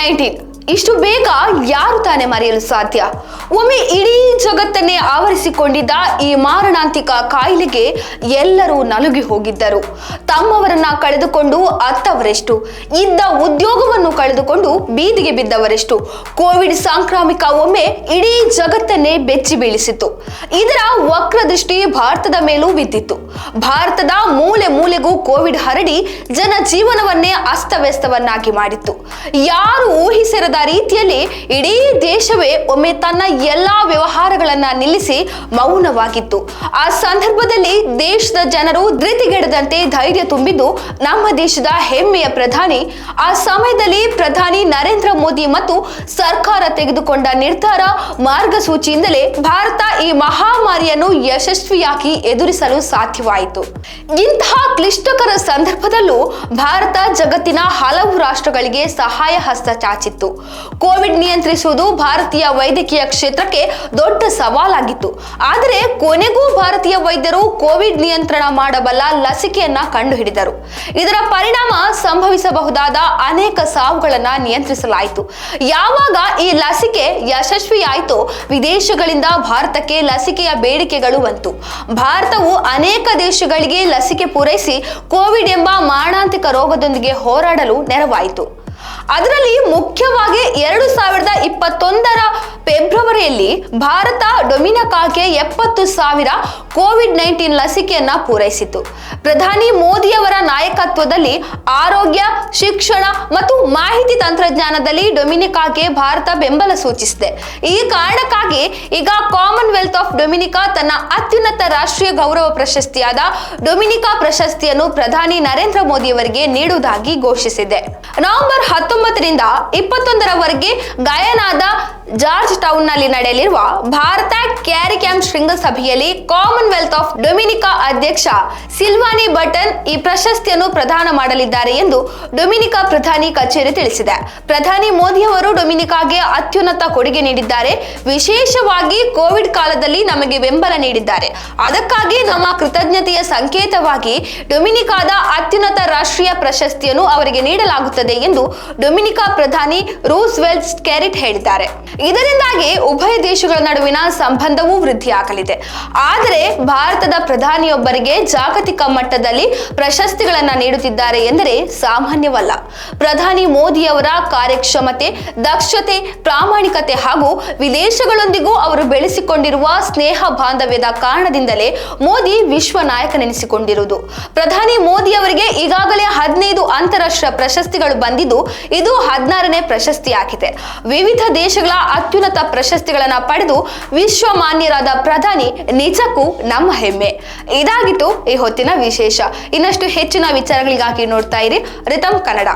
Nineteen ಇಷ್ಟು ಬೇಗ ಯಾರು ತಾನೇ ಮರೆಯಲು ಸಾಧ್ಯ? ಒಮ್ಮೆ ಇಡೀ ಜಗತ್ತನ್ನೇ ಆವರಿಸಿಕೊಂಡಿದ್ದ ಈ ಮಾರಣಾಂತಿಕ ಕಾಯಿಲೆಗೆ ಎಲ್ಲರೂ ನಲುಗಿ ಹೋಗಿದ್ದರು. ತಮ್ಮವರನ್ನ ಕಳೆದುಕೊಂಡು ಅತ್ತವರೆಷ್ಟು, ಇದ್ದ ಉದ್ಯೋಗವನ್ನು ಕಳೆದುಕೊಂಡು ಬೀದಿಗೆ ಬಿದ್ದವರೆಷ್ಟು, ಕೋವಿಡ್ ಸಾಂಕ್ರಾಮಿಕ ಒಮ್ಮೆ ಇಡೀ ಜಗತ್ತನ್ನೇ ಬೆಚ್ಚಿ ಬೀಳಿಸಿತು ಇದರ ವಕ್ರದೃಷ್ಟಿ ಭಾರತದ ಮೇಲೂ ಬಿದ್ದಿತ್ತು. ಭಾರತದ ಮೂಲೆ ಮೂಲೆಗೂ ಕೋವಿಡ್ ಹರಡಿ ಜನ ಜೀವನವನ್ನೇ ಅಸ್ತವ್ಯಸ್ತವನ್ನಾಗಿ ಮಾಡಿತ್ತು. ಯಾರು ಊಹಿಸಿರದ ರೀತಿಯಲ್ಲಿ ಇಡೀ ದೇಶವೇ ಒಮ್ಮೆ ತನ್ನ ಎಲ್ಲಾ ವ್ಯವಹಾರಗಳನ್ನ ನಿಲ್ಲಿಸಿ ಮೌನವಾಗಿತ್ತು. ಆ ಸಂದರ್ಭದಲ್ಲಿ ದೇಶದ ಜನರು ಧೃತಿಗೆಡದಂತೆ ಧೈರ್ಯ ತುಂಬಿದ್ದು ನಮ್ಮ ದೇಶದ ಹೆಮ್ಮೆಯ ಪ್ರಧಾನಿ, ಆ ಸಮಯದಲ್ಲಿ ಪ್ರಧಾನಿ ನರೇಂದ್ರ ಮೋದಿ ಮತ್ತು ಸರ್ಕಾರ ತೆಗೆದುಕೊಂಡ ನಿರ್ಧಾರ ಮಾರ್ಗಸೂಚಿಯಿಂದಲೇ ಭಾರತ ಈ ಮಹಾಮಾರಿಯನ್ನು ಯಶಸ್ವಿಯಾಗಿ ಎದುರಿಸಲು ಸಾಧ್ಯವಾಯಿತು. ಇಂತಹ ಕ್ಲಿಷ್ಟಕರ ಸಂದರ್ಭದಲ್ಲೂ ಭಾರತ ಜಗತ್ತಿನ ಹಲವು ರಾಷ್ಟ್ರಗಳಿಗೆ ಸಹಾಯ ಹಸ್ತ ಚಾಚಿತ್ತು. ಕೋವಿಡ್ ನಿಯಂತ್ರಿಸುವುದು ಭಾರತೀಯ ವೈದ್ಯಕೀಯ ಕ್ಷೇತ್ರಕ್ಕೆ ದೊಡ್ಡ ಸವಾಲಾಗಿತ್ತು. ಆದರೆ ಕೊನೆಗೂ ಭಾರತೀಯ ವೈದ್ಯರು ಕೋವಿಡ್ ನಿಯಂತ್ರಣ ಮಾಡಬಲ್ಲ ಲಸಿಕೆಯನ್ನ ಕಂಡುಹಿಡಿದರು. ಇದರ ಪರಿಣಾಮ ಸಂಭವಿಸಬಹುದಾದ ಅನೇಕ ಸಾವುಗಳನ್ನ ನಿಯಂತ್ರಿಸಲಾಯಿತು. ಯಾವಾಗ ಈ ಲಸಿಕೆ ಯಶಸ್ವಿಯಾಯಿತೋ ವಿದೇಶಗಳಿಂದ ಭಾರತಕ್ಕೆ ಲಸಿಕೆಯ ಬೇಡಿಕೆಗಳು ಬಂತು. ಭಾರತವು ಅನೇಕ ದೇಶಗಳಿಗೆ ಲಸಿಕೆ ಪೂರೈಸಿ ಕೋವಿಡ್ ಎಂಬ ಮಾರಣಾಂತಿಕ ರೋಗದೊಂದಿಗೆ ಹೋರಾಡಲು ನೆರವಾಯಿತು. ಅದರಲ್ಲಿ ಮುಖ್ಯವಾಗಿ ಎರಡು ಸಾವಿರದ ಇಪ್ಪತ್ತೊಂದರ ಫೆಬ್ರವರಿಯಲ್ಲಿ ಭಾರತ ಡೊಮಿನಕಾಗೆ ಎಪ್ಪತ್ತು ಸಾವಿರ ಕೋವಿಡ್ ನೈನ್ಟೀನ್ ಲಸಿಕೆಯನ್ನ ಪೂರೈಸಿತು. ಪ್ರಧಾನಿ ಮೋದಿಯವರ ನಾಯಕತ್ವದಲ್ಲಿ ಆರೋಗ್ಯ, ಶಿಕ್ಷಣ ಮತ್ತು ಮಾಹಿತಿ ತಂತ್ರಜ್ಞಾನದಲ್ಲಿ ಡೊಮಿನಿಕಾಗೆ ಭಾರತ ಬೆಂಬಲ ಸೂಚಿಸಿದೆ. ಈ ಕಾರಣಕ್ಕಾಗಿ ಈಗ ಕಾಮನ್ವೆಲ್ತ್ ಆಫ್ ಡೊಮಿನಿಕಾ ತನ್ನ ಅತ್ಯುನ್ನತ ರಾಷ್ಟ್ರೀಯ ಗೌರವ ಪ್ರಶಸ್ತಿಯಾದ ಡೊಮಿನಿಕಾ ಪ್ರಶಸ್ತಿಯನ್ನು ಪ್ರಧಾನಿ ನರೇಂದ್ರ ಮೋದಿಯವರಿಗೆ ನೀಡುವುದಾಗಿ ಘೋಷಿಸಿದೆ. ನವೆಂಬರ್ ಹತ್ತೊಂಬತ್ತರಿಂದ ಇಪ್ಪತ್ತೊಂದರವರೆಗೆ ಗಾಯನಾದ ಜಾರ್ಜ್ ಟೌನ್ನಲ್ಲಿ ನಡೆಯಲಿರುವ ಭಾರತ ಕ್ಯಾರಿ ಕ್ಯಾಂಪ್ ಶೃಂಗಸಭೆಯಲ್ಲಿ ಕಾಮನ್ವೆಲ್ತ್ ಆಫ್ ಡೊಮಿನಿಕಾ ಅಧ್ಯಕ್ಷ ಸಿಲ್ವಾನಿ ಬಟನ್ ಈ ಪ್ರಶಸ್ತಿಯನ್ನು ಪ್ರದಾನ ಮಾಡಲಿದ್ದಾರೆ ಎಂದು ಡೊಮಿನಿಕಾ ಪ್ರಧಾನಿ ಕಚೇರಿ ತಿಳಿಸಿದೆ. ಪ್ರಧಾನಿ ಮೋದಿ ಅವರು ಡೊಮಿನಿಕಾಗೆ ಅತ್ಯುನ್ನತ ಕೊಡುಗೆ ನೀಡಿದ್ದಾರೆ. ವಿಶೇಷವಾಗಿ ಕೋವಿಡ್ ಕಾಲದಲ್ಲಿ ನಮಗೆ ಬೆಂಬಲ ನೀಡಿದ್ದಾರೆ. ಅದಕ್ಕಾಗಿ ನಮ್ಮ ಕೃತಜ್ಞತೆಯ ಸಂಕೇತವಾಗಿ ಡೊಮಿನಿಕಾದ ಅತ್ಯುನ್ನತ ರಾಷ್ಟ್ರೀಯ ಪ್ರಶಸ್ತಿಯನ್ನು ಅವರಿಗೆ ನೀಡಲಾಗುತ್ತದೆ ಎಂದು ಡೊಮಿನಿಕಾ ಪ್ರಧಾನಿ ರೂಸ್ವೆಲ್ಟ್ ಕ್ಯಾರಿಟ್ ಹೇಳಿದ್ದಾರೆ. ಇದರಿಂದಾಗಿ ಉಭಯ ದೇಶಗಳ ನಡುವಿನ ಸಂಬಂಧವೂ ವೃದ್ಧಿಯಾಗಲಿದೆ. ಆದರೆ ಭಾರತದ ಪ್ರಧಾನಿಯೊಬ್ಬರಿಗೆ ಜಾಗತಿಕ ಮಟ್ಟದಲ್ಲಿ ಪ್ರಶಸ್ತಿಗಳನ್ನ ನೀಡುತ್ತಿದ್ದಾರೆ ಎಂದರೆ ಸಾಮಾನ್ಯವಲ್ಲ. ಪ್ರಧಾನಿ ಮೋದಿಯವರ ಕಾರ್ಯಕ್ಷಮತೆ, ದಕ್ಷತೆ, ಪ್ರಾಮಾಣಿಕತೆ ಹಾಗೂ ವಿದೇಶಗಳೊಂದಿಗೂ ಅವರು ಬೆಳೆಸಿಕೊಂಡಿರುವ ಸ್ನೇಹ ಬಾಂಧವ್ಯದ ಕಾರಣದಿಂದಲೇ ಮೋದಿ ವಿಶ್ವ ನಾಯಕನೆನಿಸಿಕೊಂಡಿರುವುದು. ಪ್ರಧಾನಿ ಮೋದಿ ಅವರಿಗೆ ಈಗಾಗಲೇ ಪ್ರಶಸ್ತಿಗಳು ಬಂದಿದ್ದು ಇದು ಹದಿನಾರನೇ ಪ್ರಶಸ್ತಿಯಾಗಿದೆ. ವಿವಿಧ ದೇಶಗಳ ಅತ್ಯುನ್ನತ ಪ್ರಶಸ್ತಿಗಳನ್ನ ಪಡೆದು ವಿಶ್ವ ಮಾನ್ಯರಾದ ಪ್ರಧಾನಿ ನಿಜಕ್ಕೂ ನಮ್ಮ ಹೆಮ್ಮೆ. ಇದಾಗಿತ್ತು ಈ ಹೊತ್ತಿನ ವಿಶೇಷ. ಇನ್ನಷ್ಟು ಹೆಚ್ಚಿನ ವಿಚಾರಗಳಿಗಾಗಿ ನೋಡ್ತಾ ಇರಿ ರಿತಮ್ ಕನ್ನಡ.